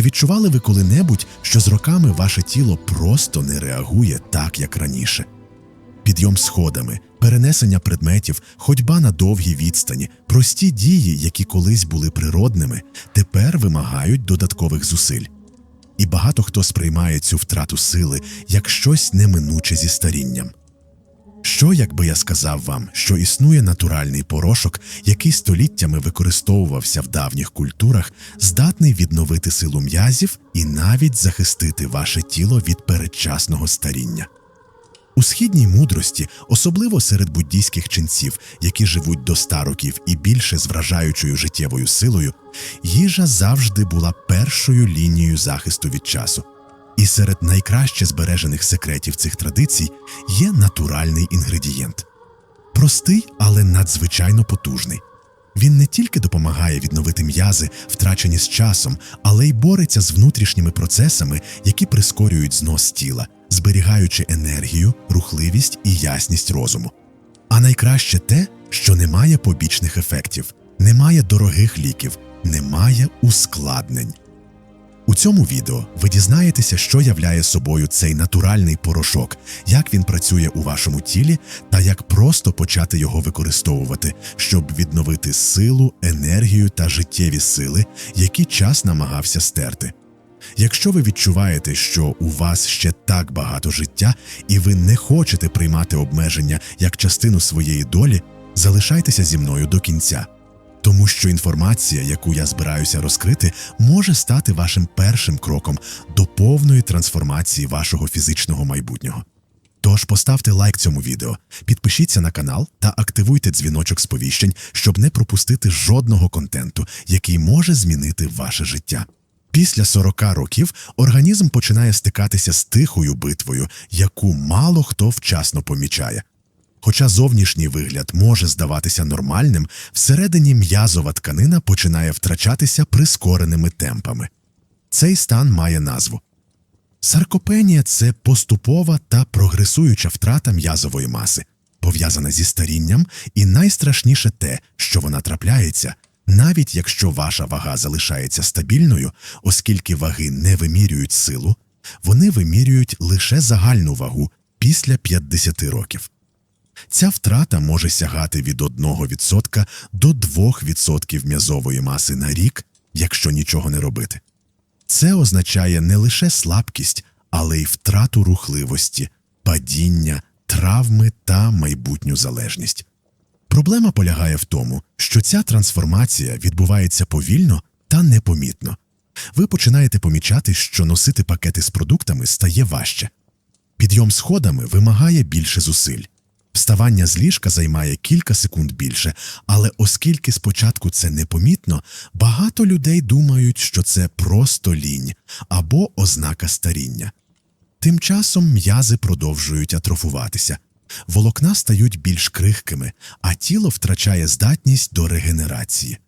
Чи відчували ви коли-небудь, що з роками ваше тіло просто не реагує так, як раніше? Підйом сходами, перенесення предметів, ходьба на довгій відстані, прості дії, які колись були природними, тепер вимагають додаткових зусиль. І багато хто сприймає цю втрату сили як щось неминуче зі старінням. Що, якби я сказав вам, що існує натуральний порошок, який століттями використовувався в давніх культурах, здатний відновити силу м'язів і навіть захистити ваше тіло від передчасного старіння? У східній мудрості, особливо серед буддійських ченців, які живуть до ста років і більше з вражаючою життєвою силою, їжа завжди була першою лінією захисту від часу. І серед найкраще збережених секретів цих традицій є натуральний інгредієнт. Простий, але надзвичайно потужний. Він не тільки допомагає відновити м'язи, втрачені з часом, але й бореться з внутрішніми процесами, які прискорюють знос тіла, зберігаючи енергію, рухливість і ясність розуму. А найкраще те, що немає побічних ефектів, немає дорогих ліків, немає ускладнень. У цьому відео ви дізнаєтеся, що являє собою цей натуральний порошок, як він працює у вашому тілі та як просто почати його використовувати, щоб відновити силу, енергію та життєві сили, які час намагався стерти. Якщо ви відчуваєте, що у вас ще так багато життя, і ви не хочете приймати обмеження як частину своєї долі, залишайтеся зі мною до кінця. Тому що інформація, яку я збираюся розкрити, може стати вашим першим кроком до повної трансформації вашого фізичного майбутнього. Тож поставте лайк цьому відео, підпишіться на канал та активуйте дзвіночок сповіщень, щоб не пропустити жодного контенту, який може змінити ваше життя. Після 40 років організм починає стикатися з тихою битвою, яку мало хто вчасно помічає. Хоча зовнішній вигляд може здаватися нормальним, всередині м'язова тканина починає втрачатися прискореними темпами. Цей стан має назву. Саркопенія це поступова та прогресуюча втрата м'язової маси, пов'язана зі старінням, і найстрашніше те, що вона трапляється, навіть якщо ваша вага залишається стабільною, оскільки ваги не вимірюють силу, вони вимірюють лише загальну вагу після 50 років. Ця втрата може сягати від 1% до 2% м'язової маси на рік, якщо нічого не робити. Це означає не лише слабкість, але й втрату рухливості, падіння, травми та майбутню залежність. Проблема полягає в тому, що ця трансформація відбувається повільно та непомітно. Ви починаєте помічати, що носити пакети з продуктами стає важче. Підйом сходами вимагає більше зусиль. Вставання з ліжка займає кілька секунд більше, але оскільки спочатку це непомітно, багато людей думають, що це просто лінь або ознака старіння. Тим часом м'язи продовжують атрофуватися, волокна стають більш крихкими, а тіло втрачає здатність до регенерації.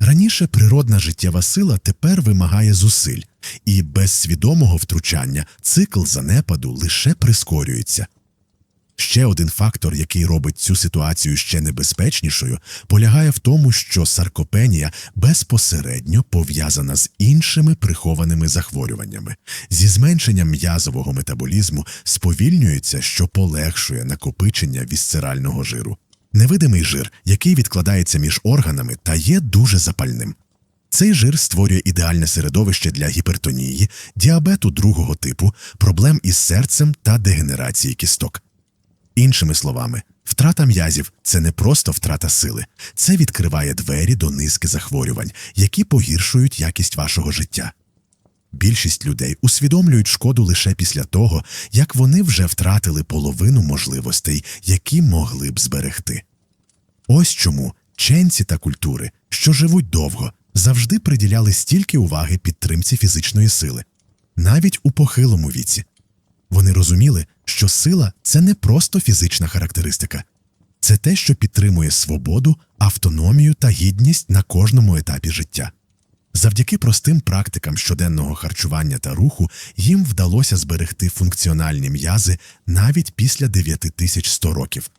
Раніше природна життєва сила тепер вимагає зусиль, і без свідомого втручання цикл занепаду лише прискорюється. Ще один фактор, який робить цю ситуацію ще небезпечнішою, полягає в тому, що саркопенія безпосередньо пов'язана з іншими прихованими захворюваннями. Зі зменшенням м'язового метаболізму сповільнюється, що полегшує накопичення вісцерального жиру. Невидимий жир, який відкладається між органами та є дуже запальним. Цей жир створює ідеальне середовище для гіпертонії, діабету другого типу, проблем із серцем та дегенерації кісток. Іншими словами, втрата м'язів це не просто втрата сили, це відкриває двері до низки захворювань, які погіршують якість вашого життя. Більшість людей усвідомлюють шкоду лише після того, як вони вже втратили половину можливостей, які могли б зберегти. Ось чому ченці та культури, що живуть довго, завжди приділяли стільки уваги підтримці фізичної сили, навіть у похилому віці. Вони розуміли, що сила це не просто фізична характеристика, це те, що підтримує свободу, автономію та гідність на кожному етапі життя. Завдяки простим практикам щоденного харчування та руху їм вдалося зберегти функціональні м'язи навіть після 9100 років.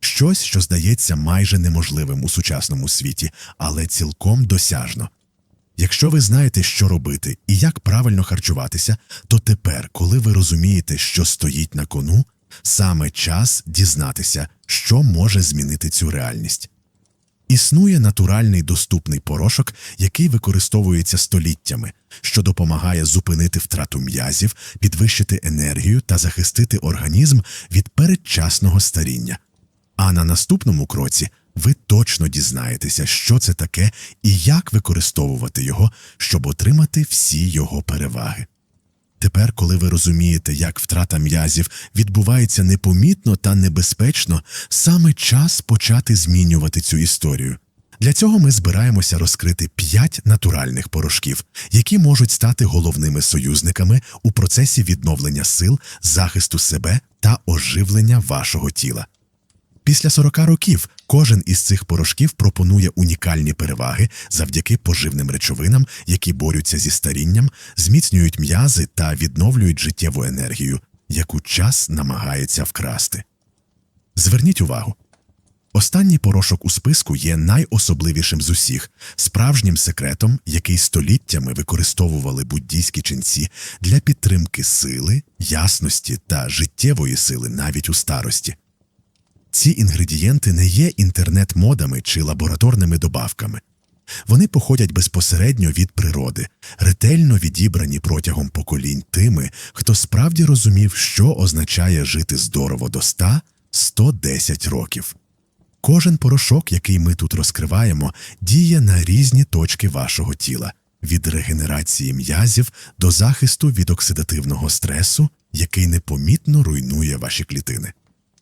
Щось, що здається майже неможливим у сучасному світі, але цілком досяжно. Якщо ви знаєте, що робити і як правильно харчуватися, то тепер, коли ви розумієте, що стоїть на кону, саме час дізнатися, що може змінити цю реальність. Існує натуральний доступний порошок, який використовується століттями, що допомагає зупинити втрату м'язів, підвищити енергію та захистити організм від передчасного старіння. А на наступному кроці ви точно дізнаєтеся, що це таке і як використовувати його, щоб отримати всі його переваги. Тепер, коли ви розумієте, як втрата м'язів відбувається непомітно та небезпечно, саме час почати змінювати цю історію. Для цього ми збираємося розкрити п'ять натуральних порошків, які можуть стати головними союзниками у процесі відновлення сил, захисту себе та оживлення вашого тіла. Після 40 років кожен із цих порошків пропонує унікальні переваги завдяки поживним речовинам, які борються зі старінням, зміцнюють м'язи та відновлюють життєву енергію, яку час намагається вкрасти. Зверніть увагу. Останній порошок у списку є найособливішим з усіх, справжнім секретом, який століттями використовували буддійські ченці для підтримки сили, ясності та життєвої сили навіть у старості. Ці інгредієнти не є інтернет-модами чи лабораторними добавками. Вони походять безпосередньо від природи, ретельно відібрані протягом поколінь тими, хто справді розумів, що означає жити здорово до 100-110 років. Кожен порошок, який ми тут розкриваємо, діє на різні точки вашого тіла від регенерації м'язів до захисту від оксидативного стресу, який непомітно руйнує ваші клітини.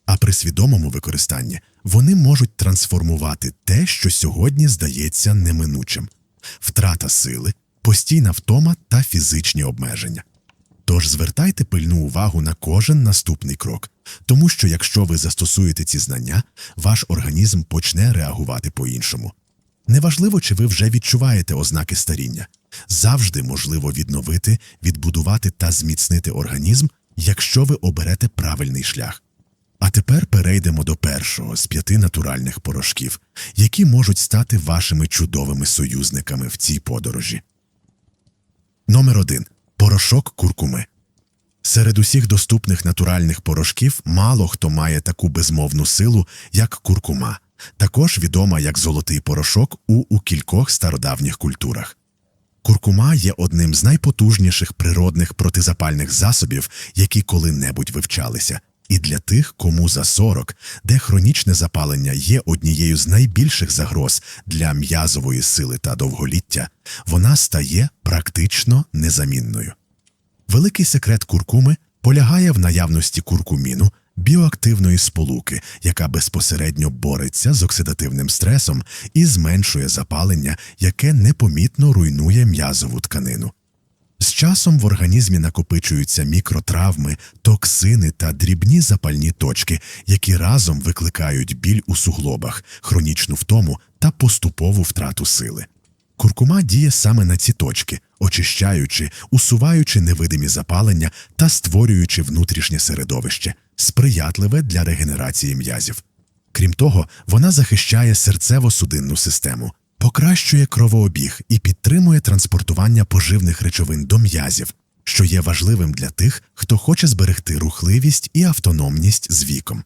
А при свідомому використанні вони можуть трансформувати те, що сьогодні здається неминучим втрата сили, постійна втома та фізичні обмеження. Тож звертайте пильну увагу на кожен наступний крок, тому що якщо ви застосуєте ці знання, ваш організм почне реагувати по-іншому. Неважливо, чи ви вже відчуваєте ознаки старіння, завжди можливо відновити, відбудувати та зміцнити організм, якщо ви оберете правильний шлях. А тепер перейдемо до першого з п'яти натуральних порошків, які можуть стати вашими чудовими союзниками в цій подорожі. Номер 1. Порошок куркуми. Серед усіх доступних натуральних порошків мало хто має таку безмовну силу, як куркума, також відома як золотий порошок у, у кількох стародавніх культурах. Куркума є одним з найпотужніших природних протизапальних засобів, які коли-небудь вивчалися, і для тих, кому за 40, де хронічне запалення є однією з найбільших загроз для м'язової сили та довголіття, вона стає практично незамінною. Великий секрет куркуми полягає в наявності куркуміну, біоактивної сполуки, яка безпосередньо бореться з оксидативним стресом і зменшує запалення, яке непомітно руйнує м'язову тканину. З часом в організмі накопичуються мікротравми, токсини та дрібні запальні точки, які разом викликають біль у суглобах, хронічну втому та поступову втрату сили. Куркума діє саме на ці точки, очищаючи, усуваючи невидимі запалення та створюючи внутрішнє середовище, сприятливе для регенерації м'язів. Крім того, вона захищає серцево-судинну систему, покращує кровообіг і підтримує транспортування поживних речовин до м'язів, що є важливим для тих, хто хоче зберегти рухливість і автономність з віком.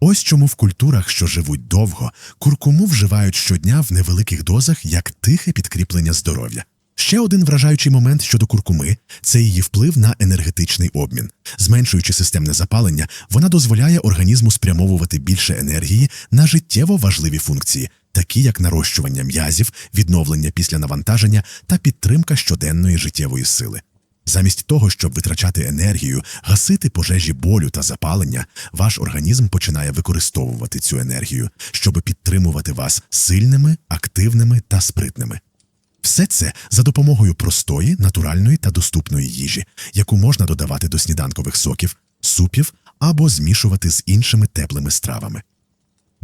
Ось чому в культурах, що живуть довго, куркуму вживають щодня в невеликих дозах як тихе підкріплення здоров'я. Ще один вражаючий момент щодо куркуми це її вплив на енергетичний обмін. Зменшуючи системне запалення, вона дозволяє організму спрямовувати більше енергії на життєво важливі функції, такі як нарощування м'язів, відновлення після навантаження та підтримка щоденної життєвої сили. Замість того, щоб витрачати енергію, гасити пожежі болю та запалення, ваш організм починає використовувати цю енергію, щоб підтримувати вас сильними, активними та спритними. Все це за допомогою простої, натуральної та доступної їжі, яку можна додавати до сніданкових соків, супів або змішувати з іншими теплими стравами.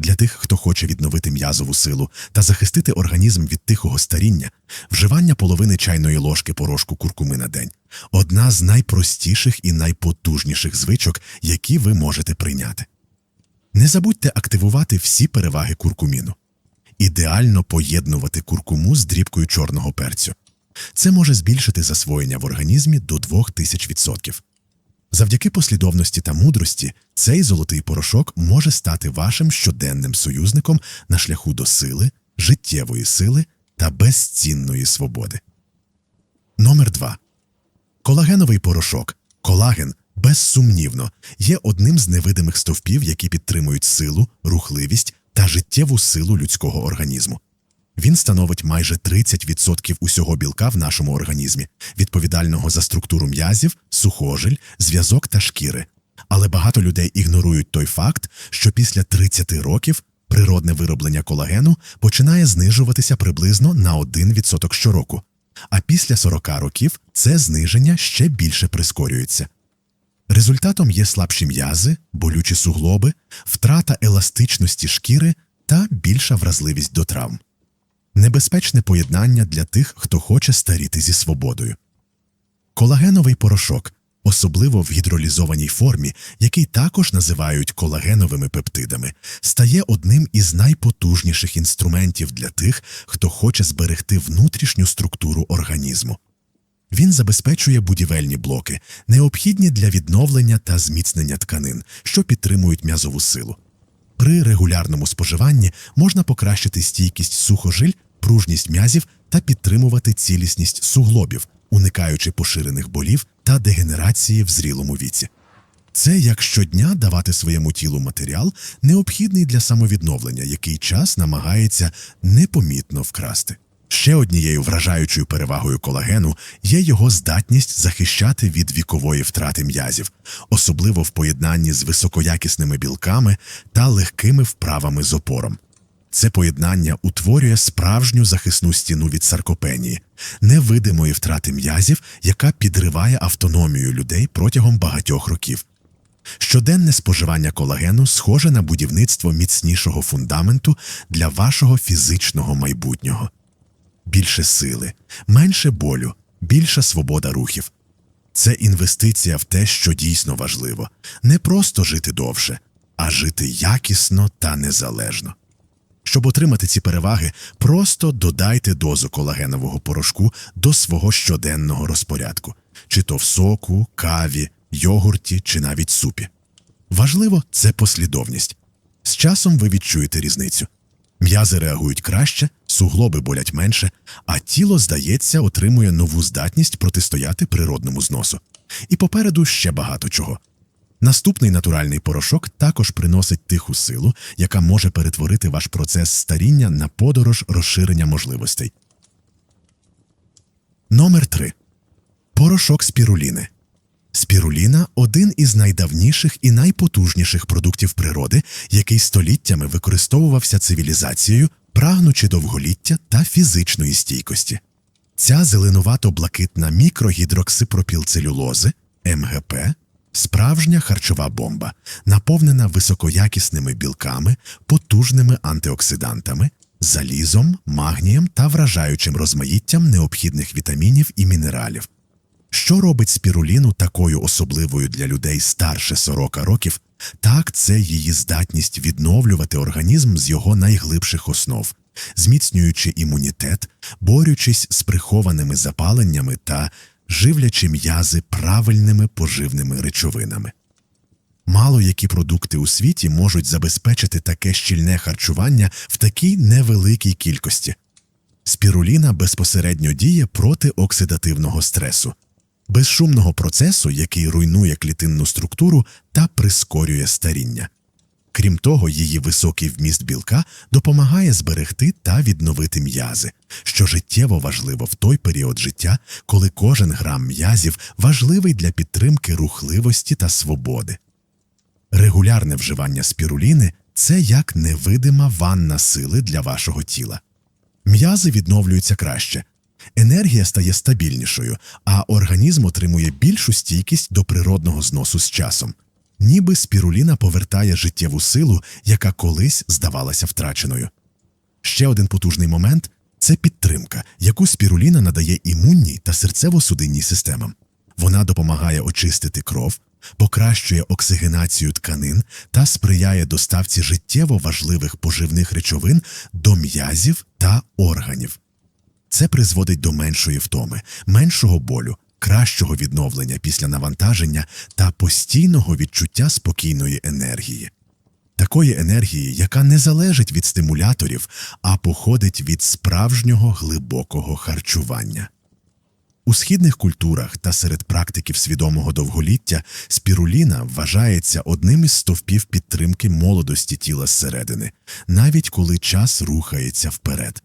Для тих, хто хоче відновити м'язову силу та захистити організм від тихого старіння, вживання половини чайної ложки порошку куркуми на день одна з найпростіших і найпотужніших звичок, які ви можете прийняти. Не забудьте активувати всі переваги куркуміну. Ідеально поєднувати куркуму з дрібкою чорного перцю. Це може збільшити засвоєння в організмі до 2000%. Завдяки послідовності та мудрості цей золотий порошок може стати вашим щоденним союзником на шляху до сили, життєвої сили та безцінної свободи. Номер 2. Колагеновий порошок. Колаген, безсумнівно, є одним з невидимих стовпів, які підтримують силу, рухливість та життєву силу людського організму. Він становить майже 30% усього білка в нашому організмі, відповідального за структуру м'язів, сухожиль, зв'язок та шкіри. Але багато людей ігнорують той факт, що після 30 років природне вироблення колагену починає знижуватися приблизно на 1% щороку, а після 40 років це зниження ще більше прискорюється. Результатом є слабші м'язи, болючі суглоби, втрата еластичності шкіри та більша вразливість до травм. Небезпечне поєднання для тих, хто хоче старіти зі свободою. Колагеновий порошок, особливо в гідролізованій формі, який також називають колагеновими пептидами, стає одним із найпотужніших інструментів для тих, хто хоче зберегти внутрішню структуру організму. Він забезпечує будівельні блоки, необхідні для відновлення та зміцнення тканин, що підтримують м'язову силу. При регулярному споживанні можна покращити стійкість сухожиль, пружність м'язів та підтримувати цілісність суглобів, уникаючи поширених болів та дегенерації в зрілому віці. Це як щодня давати своєму тілу матеріал, необхідний для самовідновлення, який час намагається непомітно вкрасти. Ще однією вражаючою перевагою колагену є його здатність захищати від вікової втрати м'язів, особливо в поєднанні з високоякісними білками та легкими вправами з опором. Це поєднання утворює справжню захисну стіну від саркопенії, невидимої втрати м'язів, яка підриває автономію людей протягом багатьох років. Щоденне споживання колагену схоже на будівництво міцнішого фундаменту для вашого фізичного майбутнього. Більше сили, менше болю, більша свобода рухів. Це інвестиція в те, що дійсно важливо, не просто жити довше, а жити якісно та незалежно. Щоб отримати ці переваги, просто додайте дозу колагенового порошку до свого щоденного розпорядку, чи то в соку, каві, йогурті, чи навіть супі. Важливо це послідовність. З часом ви відчуєте різницю. М'язи реагують краще, суглоби болять менше, а тіло, здається, отримує нову здатність протистояти природному зносу. І попереду ще багато чого. Наступний натуральний порошок також приносить тиху силу, яка може перетворити ваш процес старіння на подорож розширення можливостей. Номер 3. Порошок спіруліни. Спіруліна один із найдавніших і найпотужніших продуктів природи, який століттями використовувався цивілізацією, прагнучи довголіття та фізичної стійкості. Ця зеленувато-блакитна мікрогідроксипропілцелюлози МГП справжня харчова бомба, наповнена високоякісними білками, потужними антиоксидантами, залізом, магнієм та вражаючим розмаїттям необхідних вітамінів і мінералів. Що робить спіруліну такою особливою для людей старше 40 років? Так, це її здатність відновлювати організм з його найглибших основ, зміцнюючи імунітет, борючись з прихованими запаленнями та живлячи м'язи правильними поживними речовинами. Мало які продукти у світі можуть забезпечити таке щільне харчування в такій невеликій кількості. Спіруліна безпосередньо діє проти оксидативного стресу безшумного процесу, який руйнує клітинну структуру та прискорює старіння. Крім того, її високий вміст білка допомагає зберегти та відновити м'язи, що життєво важливо в той період життя, коли кожен грам м'язів важливий для підтримки рухливості та свободи. Регулярне вживання спіруліни це як невидима ванна сили для вашого тіла. М'язи відновлюються краще, енергія стає стабільнішою, а організм отримує більшу стійкість до природного зносу з часом. Ніби спіруліна повертає життєву силу, яка колись здавалася втраченою. Ще один потужний момент це підтримка, яку спіруліна надає імунній та серцево-судинній системам. Вона допомагає очистити кров, покращує оксигенацію тканин та сприяє доставці життєво важливих поживних речовин до м'язів та органів. Це призводить до меншої втоми, меншого болю, кращого відновлення після навантаження та постійного відчуття спокійної енергії. Такої енергії, яка не залежить від стимуляторів, а походить від справжнього глибокого харчування. У східних культурах та серед практиків свідомого довголіття спіруліна вважається одним із стовпів підтримки молодості тіла зсередини, навіть коли час рухається вперед.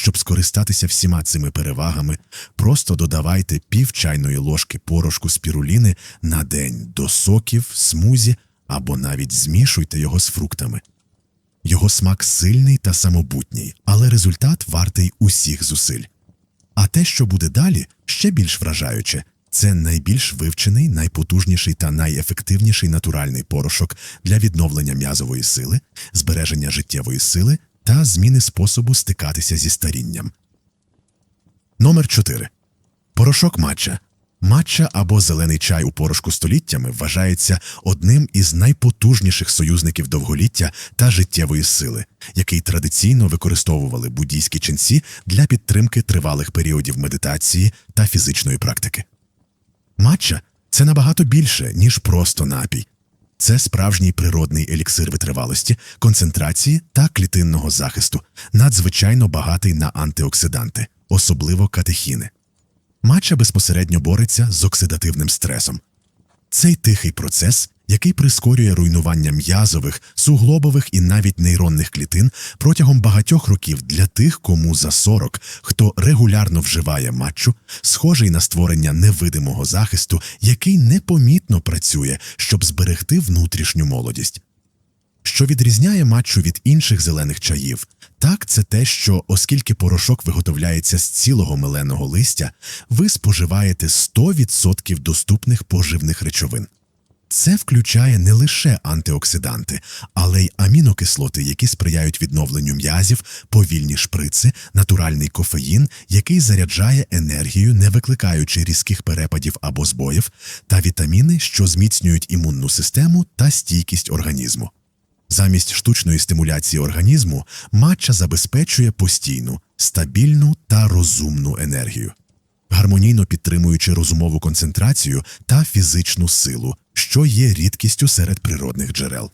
Щоб скористатися всіма цими перевагами, просто додавайте пів чайної ложки порошку спіруліни на день до соків, смузі або навіть змішуйте його з фруктами. Його смак сильний та самобутній, але результат вартий усіх зусиль. А те, що буде далі, ще більш вражаюче. Це найбільш вивчений, найпотужніший та найефективніший натуральний порошок для відновлення м'язової сили, збереження життєвої сили та зміни способу стикатися зі старінням. Номер 4. Порошок матча. Матча або зелений чай у порошку століттями вважається одним із найпотужніших союзників довголіття та життєвої сили, який традиційно використовували буддійські ченці для підтримки тривалих періодів медитації та фізичної практики. Матча це набагато більше, ніж просто напій. Це справжній природний еліксир витривалості, концентрації та клітинного захисту, надзвичайно багатий на антиоксиданти, особливо катехіни. Матча безпосередньо бореться з оксидативним стресом. Цей тихий процес, який прискорює руйнування м'язових, суглобових і навіть нейронних клітин протягом багатьох років для тих, кому за 40, хто регулярно вживає матчу, схожий на створення невидимого захисту, який непомітно працює, щоб зберегти внутрішню молодість. Що відрізняє матчу від інших зелених чаїв, так це те, що оскільки порошок виготовляється з цілого меленого листя, ви споживаєте 100% доступних поживних речовин. Це включає не лише антиоксиданти, але й амінокислоти, які сприяють відновленню м'язів, повільні шприци, натуральний кофеїн, який заряджає енергію, не викликаючи різких перепадів або збоїв, та вітаміни, що зміцнюють імунну систему та стійкість організму. Замість штучної стимуляції організму матча забезпечує постійну, стабільну та розумну енергію, гармонійно підтримуючи розумову концентрацію та фізичну силу, що є рідкістю серед природних джерел.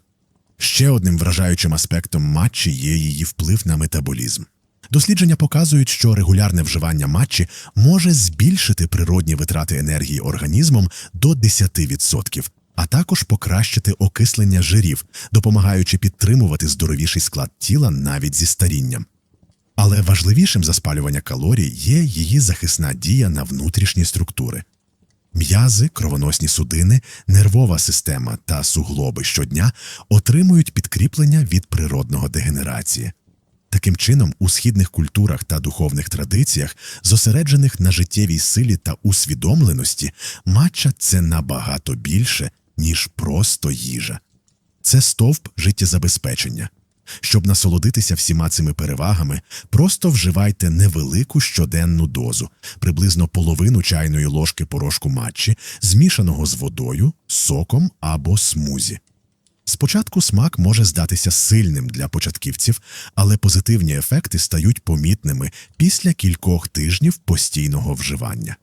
Ще одним вражаючим аспектом матчі є її вплив на метаболізм. Дослідження показують, що регулярне вживання матчі може збільшити природні витрати енергії організмом до 10%, а також покращити окислення жирів, допомагаючи підтримувати здоровіший склад тіла навіть зі старінням. Але важливішим за спалювання калорій є її захисна дія на внутрішні структури. М'язи, кровоносні судини, нервова система та суглоби щодня отримують підкріплення від природного дегенерації. Таким чином, у східних культурах та духовних традиціях, зосереджених на життєвій силі та усвідомленості, матча це набагато більше, ніж просто їжа. Це стовп життєзабезпечення. Щоб насолодитися всіма цими перевагами, просто вживайте невелику щоденну дозу, приблизно половину чайної ложки порошку матчі, змішаного з водою, соком або смузі. Спочатку смак може здатися сильним для початківців, але позитивні ефекти стають помітними після кількох тижнів постійного вживання.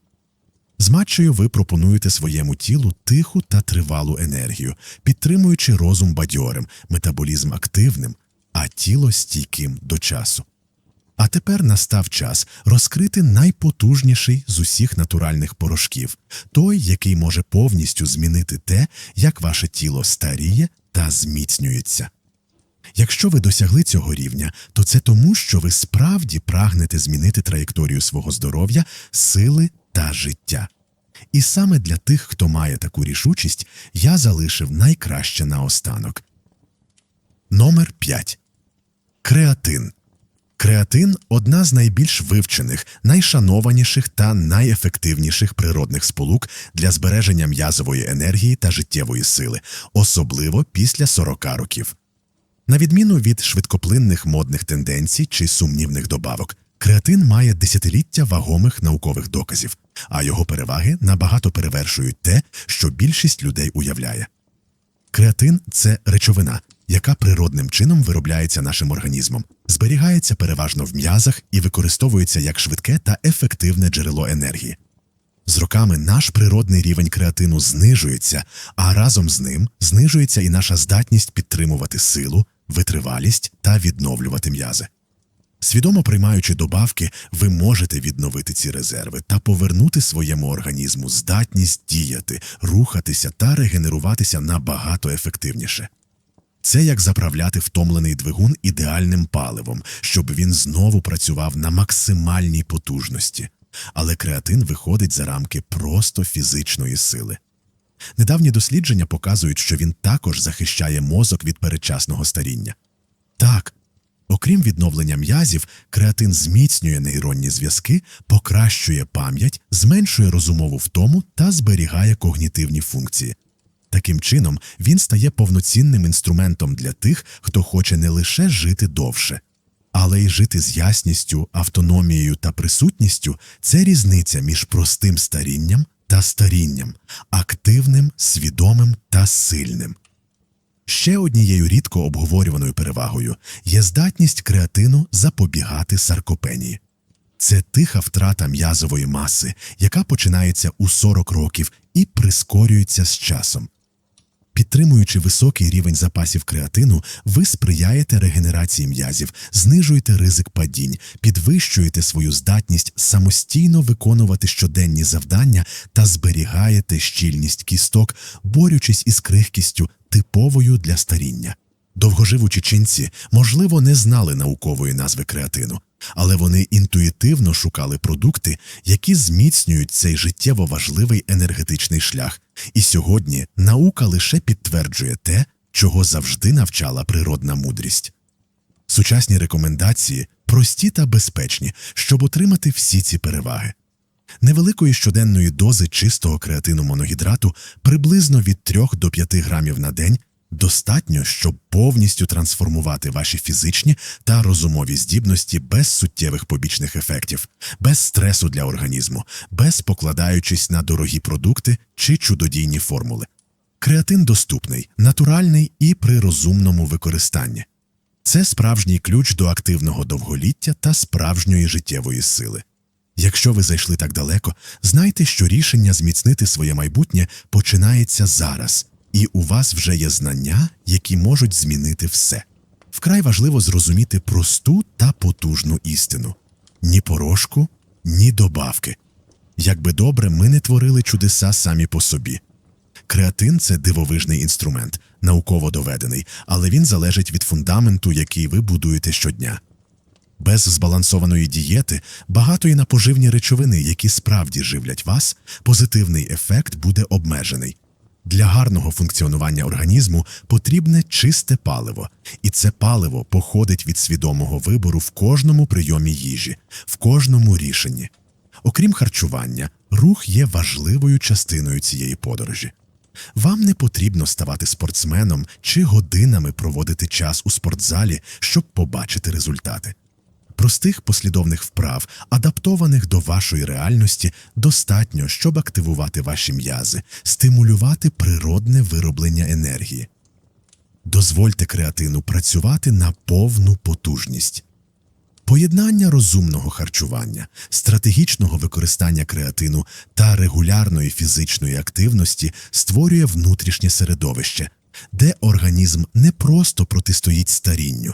З матчею ви пропонуєте своєму тілу тиху та тривалу енергію, підтримуючи розум бадьорим, метаболізм активним, а тіло стійким до часу. А тепер настав час розкрити найпотужніший з усіх натуральних порошків, той, який може повністю змінити те, як ваше тіло старіє та зміцнюється. Якщо ви досягли цього рівня, то це тому, що ви справді прагнете змінити траєкторію свого здоров'я, сили та життя. І саме для тих, хто має таку рішучість, я залишив найкраще наостанок. Номер 5. Креатин. Креатин одна з найбільш вивчених, найшанованіших та найефективніших природних сполук для збереження м'язової енергії та життєвої сили, особливо після 40 років. На відміну від швидкоплинних модних тенденцій чи сумнівних добавок, креатин має десятиліття вагомих наукових доказів, а його переваги набагато перевершують те, що більшість людей уявляє. Креатин це речовина, яка природним чином виробляється нашим організмом, зберігається переважно в м'язах і використовується як швидке та ефективне джерело енергії. З роками наш природний рівень креатину знижується, а разом з ним знижується і наша здатність підтримувати силу, витривалість та відновлювати м'язи. Свідомо приймаючи добавки, ви можете відновити ці резерви та повернути своєму організму здатність діяти, рухатися та регенеруватися набагато ефективніше. Це як заправляти втомлений двигун ідеальним паливом, щоб він знову працював на максимальній потужності. Але креатин виходить за рамки просто фізичної сили. Недавні дослідження показують, що він також захищає мозок від передчасного старіння. Так, окрім відновлення м'язів, креатин зміцнює нейронні зв'язки, покращує пам'ять, зменшує розумову втому та зберігає когнітивні функції. Таким чином, він стає повноцінним інструментом для тих, хто хоче не лише жити довше, але й жити з ясністю, автономією та присутністю це різниця між простим старінням та старінням, активним, свідомим та сильним. Ще однією рідко обговорюваною перевагою є здатність креатину запобігати саркопенії. Це тиха втрата м'язової маси, яка починається у 40 років і прискорюється з часом. Підтримуючи високий рівень запасів креатину, ви сприяєте регенерації м'язів, знижуєте ризик падінь, підвищуєте свою здатність самостійно виконувати щоденні завдання та зберігаєте щільність кісток, борючись із крихкістю, типовою для старіння. Довгоживучі ченці, можливо, не знали наукової назви креатину, але вони інтуїтивно шукали продукти, які зміцнюють цей життєво важливий енергетичний шлях. І сьогодні наука лише підтверджує те, чого завжди навчала природна мудрість. Сучасні рекомендації прості та безпечні, щоб отримати всі ці переваги. Невеликої щоденної дози чистого креатину моногідрату приблизно від 3 до 5 грамів на день достатньо, щоб повністю трансформувати ваші фізичні та розумові здібності без суттєвих побічних ефектів, без стресу для організму, без покладаючись на дорогі продукти чи чудодійні формули. Креатин доступний, натуральний і при розумному використанні. Це справжній ключ до активного довголіття та справжньої життєвої сили. Якщо ви зайшли так далеко, знайте, що рішення зміцнити своє майбутнє починається зараз, і у вас вже є знання, які можуть змінити все. Вкрай важливо зрозуміти просту та потужну істину ні порошку, ні добавки. Якби добре, ми не творили чудеса самі по собі. Креатин це дивовижний інструмент, науково доведений, але він залежить від фундаменту, який ви будуєте щодня. Без збалансованої дієти, багатої на поживні речовини, які справді живлять вас, позитивний ефект буде обмежений. Для гарного функціонування організму потрібне чисте паливо, і це паливо походить від свідомого вибору в кожному прийомі їжі, в кожному рішенні. Окрім харчування, рух є важливою частиною цієї подорожі. Вам не потрібно ставати спортсменом чи годинами проводити час у спортзалі, щоб побачити результати. Простих послідовних вправ, адаптованих до вашої реальності, достатньо, щоб активувати ваші м'язи, стимулювати природне вироблення енергії. Дозвольте креатину працювати на повну потужність. Поєднання розумного харчування, стратегічного використання креатину та регулярної фізичної активності створює внутрішнє середовище, де організм не просто протистоїть старінню,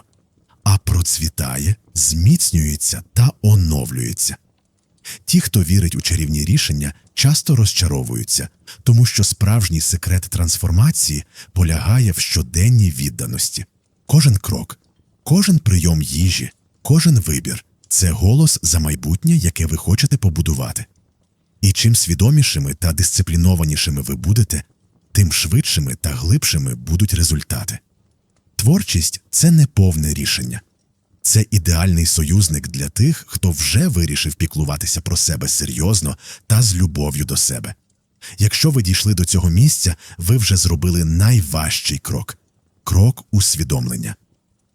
а процвітає, зміцнюється та оновлюється. Ті, хто вірить у чарівні рішення, часто розчаровуються, тому що справжній секрет трансформації полягає в щоденній відданості. Кожен крок, кожен прийом їжі, кожен вибір це голос за майбутнє, яке ви хочете побудувати. І чим свідомішими та дисциплінованішими ви будете, тим швидшими та глибшими будуть результати. Творчість це не повне рішення. Це ідеальний союзник для тих, хто вже вирішив піклуватися про себе серйозно та з любов'ю до себе. Якщо ви дійшли до цього місця, ви вже зробили найважчий крок крок усвідомлення.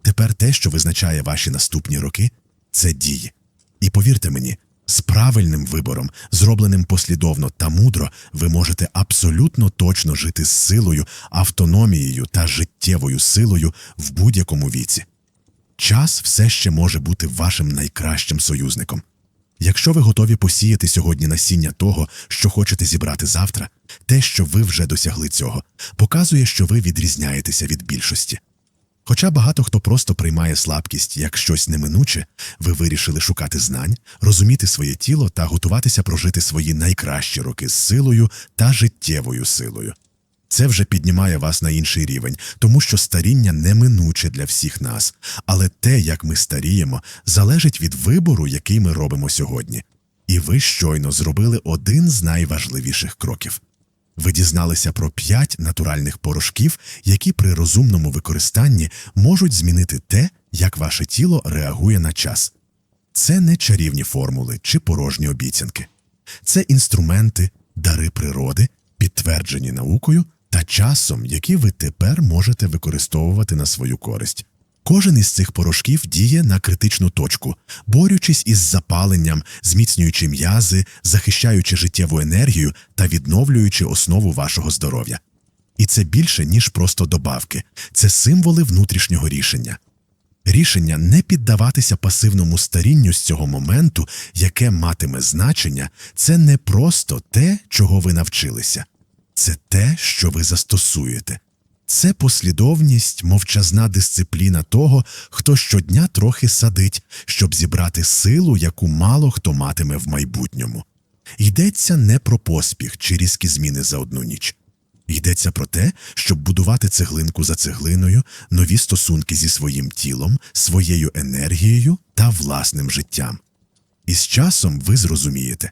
Тепер те, що визначає ваші наступні роки, це дії. І повірте мені, З правильним вибором, зробленим послідовно та мудро, ви можете абсолютно точно жити з силою, автономією та життєвою силою в будь-якому віці. Час все ще може бути вашим найкращим союзником. Якщо ви готові посіяти сьогодні насіння того, що хочете зібрати завтра, те, що ви вже досягли цього, показує, що ви відрізняєтеся від більшості. Хоча багато хто просто приймає слабкість як щось неминуче, ви вирішили шукати знань, розуміти своє тіло та готуватися прожити свої найкращі роки з силою та життєвою силою. Це вже піднімає вас на інший рівень, тому що старіння неминуче для всіх нас, але те, як ми старіємо, залежить від вибору, який ми робимо сьогодні. І ви щойно зробили один з найважливіших кроків. Ви дізналися про п'ять натуральних порошків, які при розумному використанні можуть змінити те, як ваше тіло реагує на час. Це не чарівні формули чи порожні обіцянки. Це інструменти, дари природи, підтверджені наукою та часом, які ви тепер можете використовувати на свою користь. Кожен із цих порошків діє на критичну точку, борючись із запаленням, зміцнюючи м'язи, захищаючи життєву енергію та відновлюючи основу вашого здоров'я. І це більше, ніж просто добавки, це символи внутрішнього рішення. Рішення не піддаватися пасивному старінню з цього моменту, яке матиме значення, це не просто те, чого ви навчилися, це те, що ви застосуєте. Це послідовність, мовчазна дисципліна того, хто щодня трохи садить, щоб зібрати силу, яку мало хто матиме в майбутньому. Йдеться не про поспіх чи різкі зміни за одну ніч. Йдеться про те, щоб будувати цеглинку за цеглиною, нові стосунки зі своїм тілом, своєю енергією та власним життям. І з часом ви зрозумієте.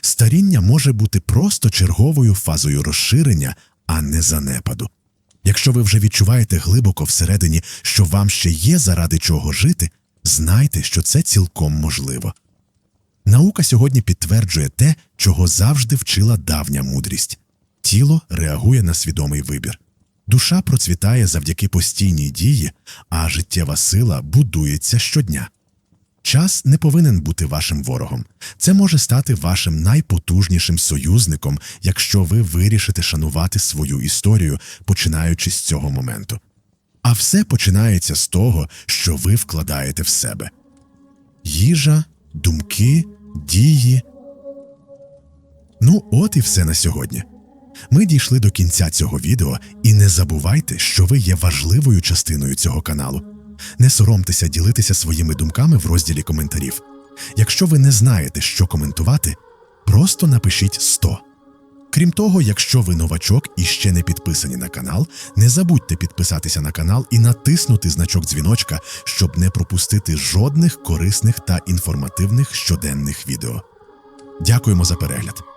Старіння може бути просто черговою фазою розширення, а не занепаду. Якщо ви вже відчуваєте глибоко всередині, що вам ще є заради чого жити, знайте, що це цілком можливо. Наука сьогодні підтверджує те, чого завжди вчила давня мудрість. Тіло реагує на свідомий вибір. Душа процвітає завдяки постійній дії, а життєва сила будується щодня. Час не повинен бути вашим ворогом. Це може стати вашим найпотужнішим союзником, якщо ви вирішите шанувати свою історію, починаючи з цього моменту. А все починається з того, що ви вкладаєте в себе: їжа, думки, дії. Ну, от і все на сьогодні. Ми дійшли до кінця цього відео, і не забувайте, що ви є важливою частиною цього каналу. Не соромтеся ділитися своїми думками в розділі коментарів. Якщо ви не знаєте, що коментувати, просто напишіть 100. Крім того, якщо ви новачок і ще не підписані на канал, не забудьте підписатися на канал і натиснути значок дзвіночка, щоб не пропустити жодних корисних та інформативних щоденних відео. Дякуємо за перегляд!